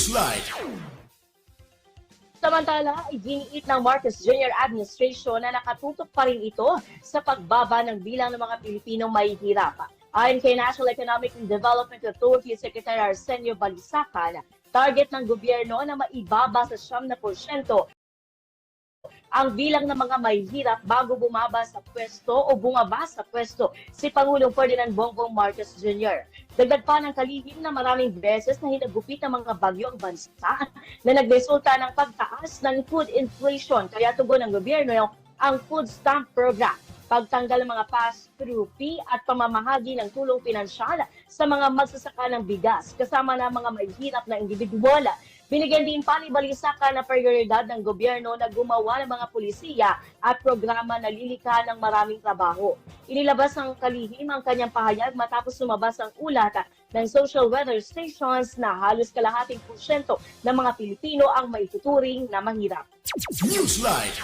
Newsline. Samantala, iginiit ng Marcos Jr. administration na nakatutok pa rin ito sa pagbaba ng bilang ng mga Pilipinong mahihirap. Ayon kay National Economic and Development Authority Secretary Arsenio Balisacan, target ng gobyerno na maibaba sa 7% ang bilang ng mga mahihirap bago bumaba sa pwesto o bumaba sa pwesto si Pangulong Ferdinand Bongbong Marcos Jr. Dagdag pa ng kalihim na maraming beses na hinagupit ng mga bagyo ang bansa na nagresulta ng pagtaas ng food inflation. Kaya tugon ng gobyerno ang food stamp program, pagtanggal ng mga pass-through fee at pamamahagi ng tulong pinansyal sa mga magsasaka ng bigas kasama na mga mahihirap na individual. Binigyan din pa ni Balisaca na prioridad ng gobyerno na gumawa ng mga pulisiya at programa na lilikha ng maraming trabaho. Inilabas ng kalihim ang kanyang pahayag matapos lumabas ang ulat ng social weather stations na halos kalahating porsyento ng mga Pilipino ang maituturing na mahirap. Newsline.